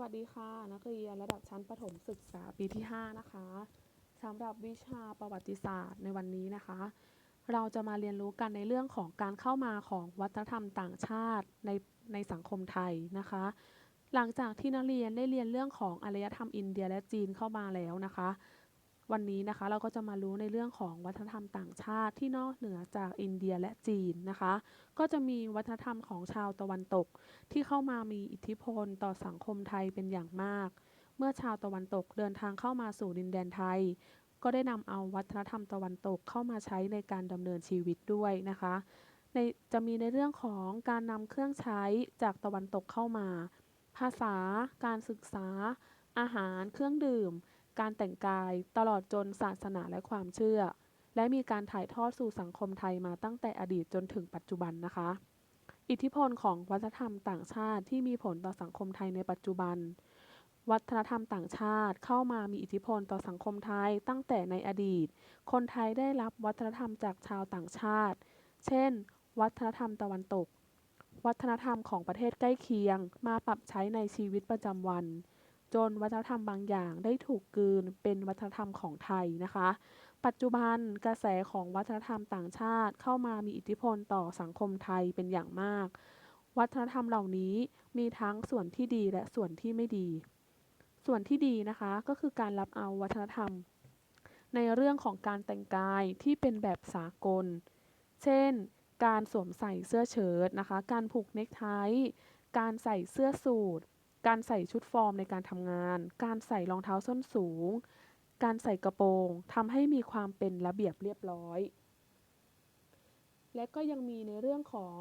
วัสดีค่ะ นักเรียนระดับชั้นประถมศึกษาปีที่ 5 นะคะสำหรับวิชาประวัติศาสตร์ในวันนี้นะคะ เราจะมาเรียนรู้กันในเรื่องของการเข้ามาของวัฒนธรรมต่างชาติในในสังคมไทยนะคะ หลังจากที่นักเรียนได้เรียนเรื่องของอารยธรรมอินเดียและจีนเข้ามาแล้วนะคะ วันนี้นะคะเราก็จะมารู้ในเรื่องของวัฒนธรรมต่างชาติที่นอกเหนือจากอินเดียและจีนนะคะ ก็จะมีวัฒนธรรมของชาวตะวันตก ที่เข้ามามีอิทธิพลต่อสังคมไทยเป็นอย่างมาก เมื่อชาวตะวันตกเดินทางเข้ามาสู่ดินแดนไทย ก็ได้นำเอาวัฒนธรรมตะวันตกเข้ามาใช้ในการดำเนินชีวิตด้วยนะคะในจะมีในเรื่องของการนำเครื่องใช้จากตะวันตกเข้ามา ภาษา การศึกษา อาหาร เครื่องดื่ม การแต่งกาย ตลอดจนศาสนาและความเชื่อ และมีการถ่ายทอดสู่สังคมไทยมาตั้งแต่อดีตจนถึงปัจจุบันนะคะ อิทธิพลของวัฒนธรรมต่างชาติที่มีผลต่อสังคมไทยในปัจจุบัน วัฒนธรรมต่างชาติเข้ามามีอิทธิพลต่อสังคมไทยตั้งแต่ในอดีต คนไทยได้รับวัฒนธรรมจากชาวต่างชาติ เช่น วัฒนธรรมตะวันตก วัฒนธรรมของประเทศใกล้เคียง มาปรับใช้ในชีวิตประจำวัน จนวัฒนธรรมบางอย่างได้ถูกกืนเป็นวัฒนธรรมของไทยนะคะ ปัจจุบันกระแสของวัฒนธรรมต่างชาติเข้ามามีอิทธิพลต่อสังคมไทยเป็นอย่างมาก วัฒนธรรมเหล่านี้มีทั้งส่วนที่ดีและส่วนที่ไม่ดี ส่วนที่ดีนะคะก็คือการรับเอาวัฒนธรรม ในเรื่องของการแต่งกายที่เป็นแบบสากล เช่น การสวมใส่เสื้อเชิ้ตนะคะ การผูกเนคไท การใส่เสื้อสูท การใส่ชุดฟอร์มในการทำงาน การใส่รองเท้าส้นสูง การใส่กระโปรงทำให้มีความเป็นระเบียบเรียบร้อย และก็ยังมีในเรื่องของ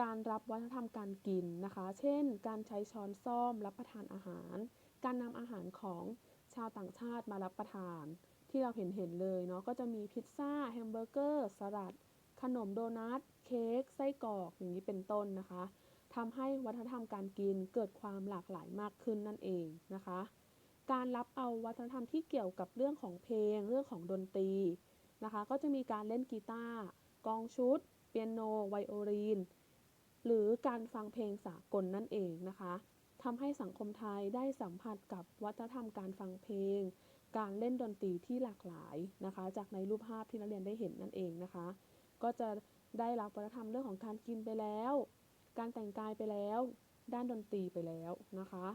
การรับวัฒนธรรมการกินนะคะ เช่น การใช้ช้อนส้อมรับประทานอาหาร การนำอาหารของชาวต่างชาติมารับประทาน ที่เราเห็นเห็นเลยเนาะ ก็จะมีพิซซ่าแฮมเบอร์เกอร์ สลัด ขนมโดนัท เค้ก ไส้กรอก อย่างนี้เป็นต้นนะคะ ทำให้วัฒนธรรมการกินเกิดความหลากหลายมากขึ้นนั่นเองนะคะ การรับเอาวัฒนธรรมที่เกี่ยวกับเรื่องของเพลง เรื่องของดนตรีนะคะ ก็จะมีการเล่นกีตาร์กองชุด เปียโน ไวโอลิน หรือการฟังเพลงสากลนั่นเองนะคะทำให้สังคมไทยได้สัมผัสกับวัฒนธรรมการฟังเพลง การเล่นดนตรีที่หลากหลายนะคะ จากในรูปภาพที่นักเรียนได้เห็นนั่นเองนะคะ ก็จะได้รับวัฒนธรรมเรื่องของการกินไปแล้ว การแต่งกายไปแล้ว ด้านดนตรีไปแล้วนะคะ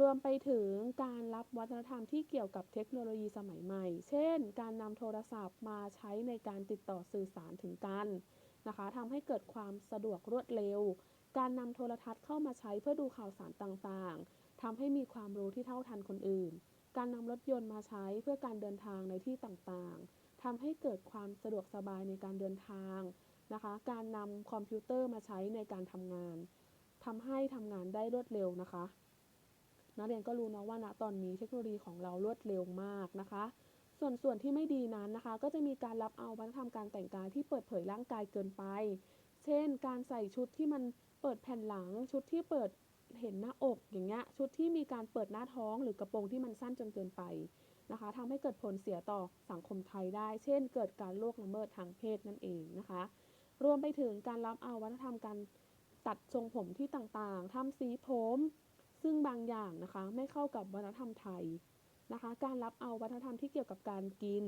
รวมไปถึงการรับวัฒนธรรมที่เกี่ยวกับเทคโนโลยีสมัยใหม่ เช่น การนำโทรศัพท์มาใช้ในการติดต่อสื่อสารถึงกันนะคะทำให้เกิดความสะดวกรวดเร็ว การนำโทรทัศน์เข้ามาใช้เพื่อดูข่าวสารต่างๆทำให้มีความรู้ที่เท่าทันคนอื่น การนำรถยนต์มาใช้เพื่อการเดินทางในที่ต่างๆทำให้เกิดความสะดวกสบายในการเดินทาง นะคะ การนำคอมพิวเตอร์มาใช้ในการทำงานทำให้ทำงานได้รวดเร็วนะคะ นักเรียนก็รู้นะว่าณตอนนี้เทคโนโลยีของเรารวดเร็วมากนะคะ ส่วนส่วนที่ไม่ดีนั้นนะคะ ก็จะมีการรับเอาวัฒนธรรมการแต่งกายที่เปิดเผยร่างกายเกินไป เช่น การใส่ชุดที่มันเปิดแผ่นหลัง ชุดที่เปิดเห็นหน้าอกอย่างเงี้ย ชุดที่มีการเปิดหน้าท้องหรือกระโปรงที่มันสั้นจนเกินไปนะคะทำให้เกิดผลเสียต่อสังคมไทยได้ เช่น เกิดการล่วงละเมิดทางเพศนั่นเองนะคะ รวมไปถึงการรับเอาวัฒนธรรมการตัดทรงผมที่ต่างๆทำสีผม ซึ่งบางอย่างนะคะไม่เข้ากับวัฒนธรรมไทยนะคะ การรับเอาวัฒนธรรมที่เกี่ยวกับการกิน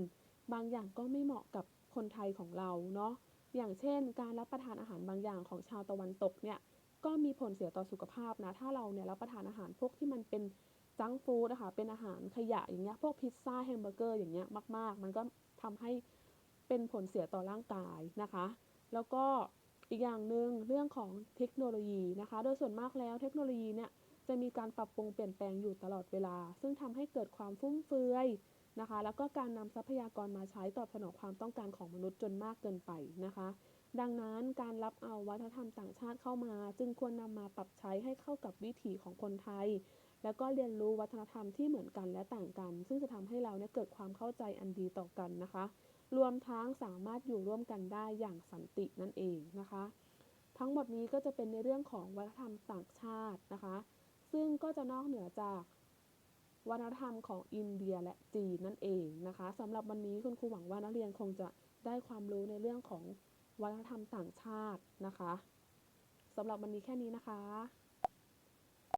บางอย่างก็ไม่เหมาะกับคนไทยของเราเนาะอย่างเช่น การรับประทานอาหารบางอย่างของชาวตะวันตกเนี่ยก็มีผลเสียต่อสุขภาพนะ ถ้าเราเนี่ยรับประทานอาหารพวกที่มันเป็นจังฟู้ดนะคะเป็นอาหารขยะอย่างเงี้ย พวกพิซซ่าแฮมเบอร์เกอร์อย่างเงี้ยมาก ๆ มันก็ทำให้เป็นผลเสียต่อร่างกายนะคะ แล้วก็อีกอย่างหนึ่งเรื่องของเทคโนโลยีนะคะ โดยส่วนมากแล้วเทคโนโลยีเนี่ยจะมีการปรับปรุงเปลี่ยนแปลงอยู่ตลอดเวลา ซึ่งทำให้เกิดความฟุ่มเฟือยนะคะ แล้วก็การนำทรัพยากรมาใช้ตอบสนองความต้องการของมนุษย์จนมากเกินไปนะคะ ดังนั้นการรับเอาวัฒนธรรมต่างชาติเข้ามา จึงควรนำมาปรับใช้ให้เข้ากับวิถีของคนไทย แล้วก็เรียนรู้วัฒนธรรมที่เหมือนกันและต่างกัน ซึ่งจะทำให้เราเนี่ยเกิดความเข้าใจอันดีต่อกันนะคะ รวมทั้งสามารถอยู่ร่วมกันได้อย่างสันตินั่นเองนะคะ ทั้งหมดนี้ก็จะเป็นในเรื่องของวัฒนธรรมต่างชาตินะคะ ซึ่งก็จะนอกเหนือจากวัฒนธรรมของอินเดียและจีนนั่นเองนะคะสำหรับวันนี้คุณครูหวังว่านักเรียนคงจะได้ความรู้ในเรื่องของวัฒนธรรมต่างชาตินะคะสำหรับวันนี้แค่นี้นะคะ